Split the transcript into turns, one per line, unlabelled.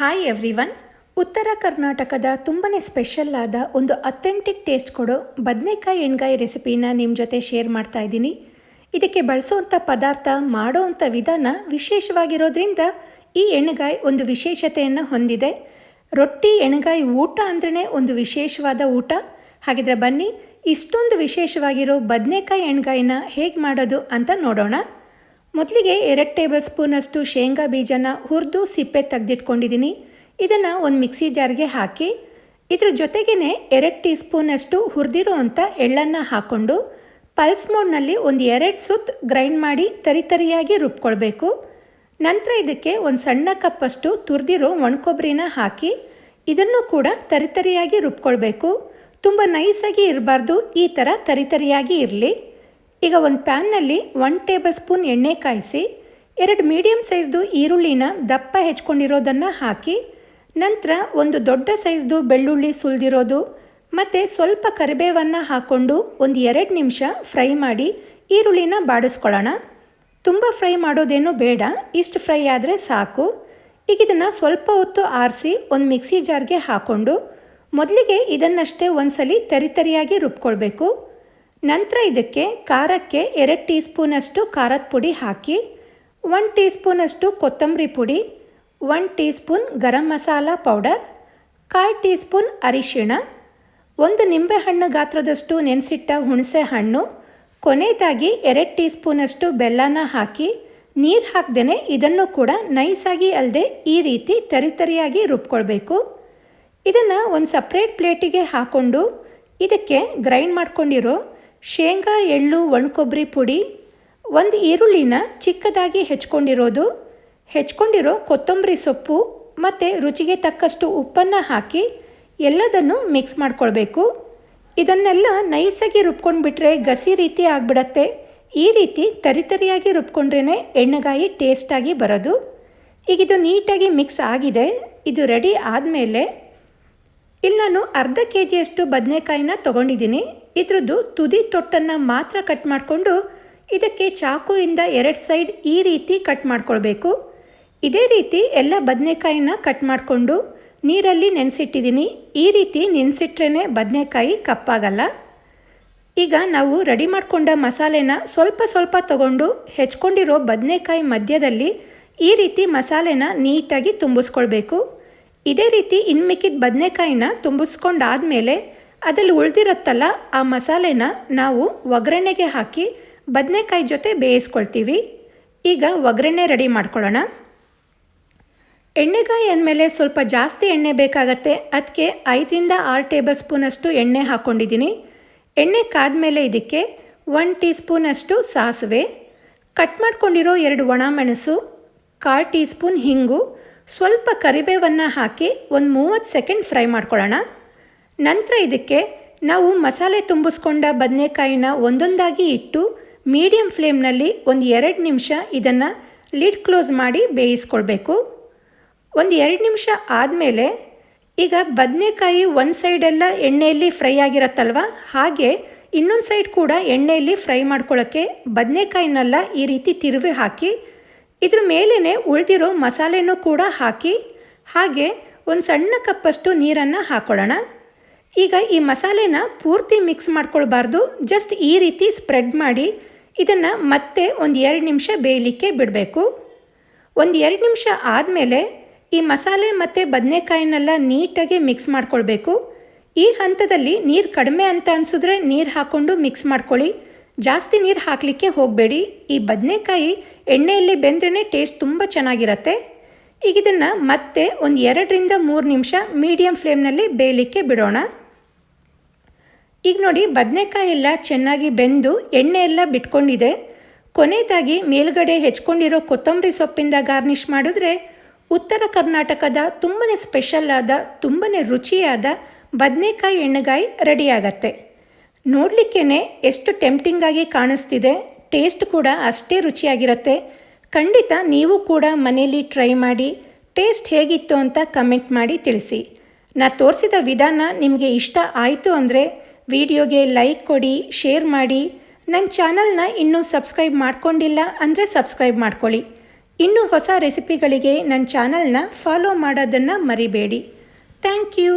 Hi everyone ಉತ್ತರ ಕರ್ನಾಟಕದ ತುಂಬನೇ ಸ್ಪೆಷಲ್ ಆದ ಒಂದು ಅಥೆಂಟಿಕ್ ಟೇಸ್ಟ್ ಕೊಡೋ ಬದನೆಕಾಯಿ ಎಣ್ಗಾಯಿ ರೆಸಿಪಿನ ನಿಮ್ಮ ಜೊತೆ ಶೇರ್ ಮಾಡ್ತಾ ಇದ್ದೀನಿ. ಇದಕ್ಕೆ ಬಳಸೋವಂಥ ಪದಾರ್ಥ ಮಾಡೋವಂಥ ವಿಧಾನ ವಿಶೇಷವಾಗಿರೋದ್ರಿಂದ ಈ ಎಣ್ಗಾಯಿ ಒಂದು ವಿಶೇಷತೆಯನ್ನು ಹೊಂದಿದೆ. ರೊಟ್ಟಿ ಎಣ್ಗಾಯಿ ಊಟ ಅಂದ್ರೇ ಒಂದು ವಿಶೇಷವಾದ ಊಟ. ಹಾಗಿದ್ರೆ ಬನ್ನಿ, ಇಷ್ಟೊಂದು ವಿಶೇಷವಾಗಿರೋ ಬದನೆಕಾಯಿ ಎಣ್ಗಾಯಿನ ಹೇಗೆ ಮಾಡೋದು ಅಂತ ನೋಡೋಣ. ಮೊದಲಿಗೆ ಎರಡು ಟೇಬಲ್ ಸ್ಪೂನಷ್ಟು ಶೇಂಗಾ ಬೀಜನ ಹುರಿದು ಸಿಪ್ಪೆ ತೆಗೆದಿಟ್ಕೊಂಡಿದ್ದೀನಿ. ಇದನ್ನು ಒಂದು ಮಿಕ್ಸಿ ಜಾರ್ಗೆ ಹಾಕಿ, ಇದ್ರ ಜೊತೆಗೇ ಎರಡು ಟೀ ಸ್ಪೂನಷ್ಟು ಹುರಿದಿರೋ ಅಂಥ ಎಳ್ಳನ್ನು ಹಾಕ್ಕೊಂಡು ಪಲ್ಸ್ ಮೋಡ್ನಲ್ಲಿ ಒಂದು ಎರಡು ಸುತ್ತು ಗ್ರೈಂಡ್ ಮಾಡಿ ತರಿತರಿಯಾಗಿ ರುಬ್ಕೊಳ್ಬೇಕು. ನಂತರ ಇದಕ್ಕೆ ಒಂದು ಸಣ್ಣ ಕಪ್ಪಷ್ಟು ತುರಿದಿರೋ ಒಣಕೊಬ್ಬರಿನ ಹಾಕಿ ಇದನ್ನು ಕೂಡ ತರಿತರಿಯಾಗಿ ರುಬ್ಕೊಳ್ಬೇಕು. ತುಂಬ ನೈಸಾಗಿ ಇರಬಾರ್ದು, ಈ ಥರ ತರಿತರಿಯಾಗಿ ಇರಲಿ. ಈಗ ಒಂದು ಪ್ಯಾನ್ನಲ್ಲಿ ಒನ್ ಟೇಬಲ್ ಸ್ಪೂನ್ ಎಣ್ಣೆ ಕಾಯಿಸಿ, ಎರಡು ಮೀಡಿಯಮ್ ಸೈಜ್ದು ಈರುಳ್ಳಿನ ದಪ್ಪ ಹೆಚ್ಕೊಂಡಿರೋದನ್ನು ಹಾಕಿ, ನಂತರ ಒಂದು ದೊಡ್ಡ ಸೈಜ್ದು ಬೆಳ್ಳುಳ್ಳಿ ಸುಲಿದಿರೋದು ಮತ್ತು ಸ್ವಲ್ಪ ಕರಿಬೇವನ್ನು ಹಾಕ್ಕೊಂಡು ಒಂದು ಎರಡು ನಿಮಿಷ ಫ್ರೈ ಮಾಡಿ ಈರುಳ್ಳಿನ ಬಾಡಿಸ್ಕೊಳ್ಳೋಣ. ತುಂಬ ಫ್ರೈ ಮಾಡೋದೇನು ಬೇಡ, ಇಷ್ಟು ಫ್ರೈ ಆದರೆ ಸಾಕು. ಈಗ ಇದನ್ನು ಸ್ವಲ್ಪ ಹೊತ್ತು ಆರಿಸಿ ಒಂದು ಮಿಕ್ಸಿ ಜಾರ್ಗೆ ಹಾಕ್ಕೊಂಡು ಮೊದಲಿಗೆ ಇದನ್ನಷ್ಟೇ ಒಂದು ಸಲ ತರಿತರಿಯಾಗಿ ರುಬ್ಕೊಳ್ಬೇಕು. ನಂತರ ಇದಕ್ಕೆ ಖಾರಕ್ಕೆ ಎರಡು ಟೀ ಸ್ಪೂನಷ್ಟು ಖಾರದ ಪುಡಿ ಹಾಕಿ ಒನ್ ಟೀ ಸ್ಪೂನಷ್ಟು ಕೊತ್ತಂಬರಿ ಪುಡಿ one teaspoon garam masala powder, ಕಾಲು ಟೀ ಸ್ಪೂನ್ ಅರಿಶಿಣ, ಒಂದು ನಿಂಬೆಹಣ್ಣು ಗಾತ್ರದಷ್ಟು ನೆನೆಸಿಟ್ಟ ಹುಣಸೆ ಹಣ್ಣು, ಕೊನೆಯದಾಗಿ ಎರಡು ಟೀ ಸ್ಪೂನಷ್ಟು ಬೆಲ್ಲನ ಹಾಕಿ ನೀರು ಹಾಕ್ದೇ ಇದನ್ನು ಕೂಡ ನೈಸಾಗಿ ಅಲ್ಲದೆ ಈ ರೀತಿ ತರಿತರಿಯಾಗಿ ರುಬ್ಕೊಳ್ಬೇಕು. ಇದನ್ನು ಒಂದು ಸಪ್ರೇಟ್ ಪ್ಲೇಟಿಗೆ ಹಾಕ್ಕೊಂಡು ಇದಕ್ಕೆ ಗ್ರೈಂಡ್ ಮಾಡ್ಕೊಂಡಿರೋ ಶೇಂಗಾ, ಎಳ್ಳು, ಒಣಕೊಬ್ಬರಿ ಪುಡಿ, ಒಂದು ಈರುಳ್ಳಿನ ಚಿಕ್ಕದಾಗಿ ಹೆಚ್ಕೊಂಡಿರೋದು. ಹೆಚ್ಕೊಂಡಿರೋ ಕೊತ್ತಂಬರಿ ಸೊಪ್ಪು ಮತ್ತು ರುಚಿಗೆ ತಕ್ಕಷ್ಟು ಉಪ್ಪನ್ನು ಹಾಕಿ ಎಲ್ಲದನ್ನು ಮಿಕ್ಸ್ ಮಾಡ್ಕೊಳ್ಬೇಕು. ಇದನ್ನೆಲ್ಲ ನೈಸಾಗಿ ರುಬ್ಕೊಂಡ್ಬಿಟ್ರೆ ಗಸಿ ರೀತಿ ಆಗಿಬಿಡತ್ತೆ. ಈ ರೀತಿ ತರಿತರಿಯಾಗಿ ರುಬ್ಕೊಂಡ್ರೇ ಎಣ್ಣೆಗಾಯಿ ಟೇಸ್ಟಾಗಿ ಬರೋದು. ಈಗ ಇದು ನೀಟಾಗಿ ಮಿಕ್ಸ್ ಆಗಿದೆ. ಇದು ರೆಡಿ ಆದಮೇಲೆ ಇಲ್ಲಿ ನಾನು ಅರ್ಧ ಕೆ ಜಿಯಷ್ಟು ಬದನೆಕಾಯಿನ ತೊಗೊಂಡಿದ್ದೀನಿ. ಇದ್ರದ್ದು ತುದಿ ತೊಟ್ಟನ್ನು ಮಾತ್ರ ಕಟ್ ಮಾಡಿಕೊಂಡು ಇದಕ್ಕೆ ಚಾಕುವಿಂದ ಎರಡು ಸೈಡ್ ಈ ರೀತಿ ಕಟ್ ಮಾಡ್ಕೊಳ್ಬೇಕು. ಇದೇ ರೀತಿ ಎಲ್ಲ ಬದನೆಕಾಯಿನ ಕಟ್ ಮಾಡಿಕೊಂಡು ನೀರಲ್ಲಿ ನೆನೆಸಿಟ್ಟಿದ್ದೀನಿ. ಈ ರೀತಿ ನೆನೆಸಿಟ್ರೇ ಬದನೆಕಾಯಿ ಕಪ್ಪಾಗಲ್ಲ. ಈಗ ನಾವು ರೆಡಿ ಮಾಡಿಕೊಂಡ ಮಸಾಲೆನ ಸ್ವಲ್ಪ ಸ್ವಲ್ಪ ತಗೊಂಡು ಹೆಚ್ಕೊಂಡಿರೋ ಬದನೆಕಾಯಿ ಮಧ್ಯದಲ್ಲಿ ಈ ರೀತಿ ಮಸಾಲೆನ ನೀಟಾಗಿ ತುಂಬಿಸ್ಕೊಳ್ಬೇಕು. ಇದೇ ರೀತಿ ಇನ್ಮಿಕ್ಕಿದ ಬದನೆಕಾಯಿನ ತುಂಬಿಸ್ಕೊಂಡಾದಮೇಲೆ ಅದರಲ್ಲಿ ಉಳಿದಿರುತ್ತಲ್ಲ ಆ ಮಸಾಲೆನ ನಾವು ಒಗ್ಗರಣೆಗೆ ಹಾಕಿ ಬದನೆಕಾಯಿ ಜೊತೆ ಬೇಯಿಸ್ಕೊಳ್ತೀವಿ. ಈಗ ಒಗ್ಗರಣೆ ರೆಡಿ ಮಾಡ್ಕೊಳ್ಳೋಣ. ಎಣ್ಣೆಗಾಯಿ ಅಂದಮೇಲೆ ಸ್ವಲ್ಪ ಜಾಸ್ತಿ ಎಣ್ಣೆ ಬೇಕಾಗತ್ತೆ. ಅದಕ್ಕೆ ಐದರಿಂದ ಆರು ಟೇಬಲ್ ಸ್ಪೂನಷ್ಟು ಎಣ್ಣೆ ಹಾಕ್ಕೊಂಡಿದ್ದೀನಿ. ಎಣ್ಣೆ ಕಾದ್ಮೇಲೆ ಇದಕ್ಕೆ ಒನ್ ಟೀ ಸ್ಪೂನಷ್ಟು ಸಾಸಿವೆ. ಕಟ್ ಮಾಡ್ಕೊಂಡಿರೋ ಎರಡು ಒಣ ಮೆಣಸು, ಕಾಲು ಟೀ ಸ್ಪೂನ್ ಹಿಂಗು ಸ್ವಲ್ಪ ಕರಿಬೇವನ್ನು ಹಾಕಿ ಒಂದು ಮೂವತ್ತು ಸೆಕೆಂಡ್ ಫ್ರೈ ಮಾಡ್ಕೊಳ್ಳೋಣ. ನಂತರ ಇದಕ್ಕೆ ನಾವು ಮಸಾಲೆ ತುಂಬಿಸ್ಕೊಂಡ ಬದನೆಕಾಯಿನ ಒಂದೊಂದಾಗಿ ಇಟ್ಟು ಮೀಡಿಯಮ್ ಫ್ಲೇಮ್ನಲ್ಲಿ ಒಂದು ಎರಡು ನಿಮಿಷ ಇದನ್ನು ಲಿಡ್ ಕ್ಲೋಸ್ ಮಾಡಿ ಬೇಯಿಸ್ಕೊಳ್ಬೇಕು. ಒಂದು ಎರಡು ನಿಮಿಷ ಆದಮೇಲೆ ಈಗ ಬದನೆಕಾಯಿ ಒಂದು ಸೈಡೆಲ್ಲ ಎಣ್ಣೆಯಲ್ಲಿ ಫ್ರೈ ಆಗಿರತ್ತಲ್ವ? ಹಾಗೆ ಇನ್ನೊಂದು ಸೈಡ್ ಕೂಡ ಎಣ್ಣೆಯಲ್ಲಿ ಫ್ರೈ ಮಾಡ್ಕೊಳ್ಳೋಕ್ಕೆ ಬದನೆಕಾಯಿನೆಲ್ಲ ಈ ರೀತಿ ತಿರುವಿ ಹಾಕಿ ಇದ್ರ ಮೇಲೇ ಉಳಿದಿರೋ ಮಸಾಲೆನೂ ಕೂಡ ಹಾಕಿ, ಹಾಗೆ ಒಂದು ಸಣ್ಣ ಕಪ್ಪಷ್ಟು ನೀರನ್ನು ಹಾಕ್ಕೊಳ್ಳೋಣ ಈಗ ಈ ಮಸಾಲೆನ ಪೂರ್ತಿ ಮಿಕ್ಸ್ ಮಾಡ್ಕೊಳ್ಬಾರ್ದು, ಜಸ್ಟ್ ಈ ರೀತಿ ಸ್ಪ್ರೆಡ್ ಮಾಡಿ ಇದನ್ನು ಮತ್ತೆ ಒಂದು ಎರಡು ನಿಮಿಷ ಬೇಯಲಿಕ್ಕೆ ಬಿಡಬೇಕು. ಒಂದು ಎರಡು ನಿಮಿಷ ಆದಮೇಲೆ ಈ ಮಸಾಲೆ ಮತ್ತು ಬದನೆಕಾಯಿನೆಲ್ಲ ನೀಟಾಗಿ ಮಿಕ್ಸ್ ಮಾಡ್ಕೊಳ್ಬೇಕು. ಈ ಹಂತದಲ್ಲಿ ನೀರು ಕಡಿಮೆ ಅಂತ ಅನಿಸಿದ್ರೆ ನೀರು ಹಾಕ್ಕೊಂಡು ಮಿಕ್ಸ್ ಮಾಡ್ಕೊಳ್ಳಿ. ಜಾಸ್ತಿ ನೀರು ಹಾಕಲಿಕ್ಕೆ ಹೋಗಬೇಡಿ. ಈ ಬದನೆಕಾಯಿ ಎಣ್ಣೆಯಲ್ಲಿ ಬೆಂದ್ರೇ ಟೇಸ್ಟ್ ತುಂಬ ಚೆನ್ನಾಗಿರತ್ತೆ. ಈಗ ಇದನ್ನು ಮತ್ತೆ ಒಂದು ಎರಡರಿಂದ ಮೂರು ನಿಮಿಷ ಮೀಡಿಯಮ್ ಫ್ಲೇಮ್ನಲ್ಲಿ ಬೇಯಲಿಕ್ಕೆ ಬಿಡೋಣ. ಈಗ ನೋಡಿ ಬದನೆಕಾಯಿ ಎಲ್ಲ ಚೆನ್ನಾಗಿ ಬೆಂದು ಎಣ್ಣೆ ಎಲ್ಲ ಬಿಟ್ಕೊಂಡಿದೆ. ಕೊನೆಯದಾಗಿ ಮೇಲ್ಗಡೆ ಹೆಚ್ಕೊಂಡಿರೋ ಕೊತ್ತಂಬರಿ ಸೊಪ್ಪಿಂದ ಗಾರ್ನಿಷ್ ಮಾಡಿದ್ರೆ ಉತ್ತರ ಕರ್ನಾಟಕದ ತುಂಬನೇ ಸ್ಪೆಷಲ್ ಆದ, ತುಂಬನೇ ರುಚಿಯಾದ ಬದನೆಕಾಯಿ ಎಣ್ಣೆಗಾಯಿ ರೆಡಿ ಆಗತ್ತೆ. ನೋಡಲಿಕ್ಕೇ ಎಷ್ಟು ಟೆಂಪ್ಟಿಂಗ್ ಆಗಿ ಕಾಣಿಸ್ತಿದೆ. ಟೇಸ್ಟ್ ಕೂಡ ಅಷ್ಟೇ ರುಚಿಯಾಗಿರುತ್ತೆ. ಖಂಡಿತ ನೀವು ಕೂಡ ಮನೆಯಲ್ಲಿ ಟ್ರೈ ಮಾಡಿ ಟೇಸ್ಟ್ ಹೇಗಿತ್ತು ಅಂತ ಕಮೆಂಟ್ ಮಾಡಿ ತಿಳಿಸಿ. ನಾ ತೋರಿಸಿದ ವಿಧಾನ ನಿಮಗೆ ಇಷ್ಟ ಆಯಿತು ಅಂದರೆ ವಿಡಿಯೋಗೆ ಲೈಕ್ ಕೊಡಿ ಶೇರ್ ಮಾಡಿ. ನನ್ನ ಚಾನಲ್ನ ಇನ್ನೂ ಸಬ್ಸ್ಕ್ರೈಬ್ ಮಾಡ್ಕೊಂಡಿಲ್ಲ ಅಂದರೆ ಸಬ್ಸ್ಕ್ರೈಬ್ ಮಾಡ್ಕೊಳ್ಳಿ. ಇನ್ನೂ ಹೊಸ ರೆಸಿಪಿಗಳಿಗೆ ನನ್ನ ಚಾನಲ್ನ ಫಾಲೋ ಮಾಡೋದನ್ನು ಮರಿಬೇಡಿ. Thank you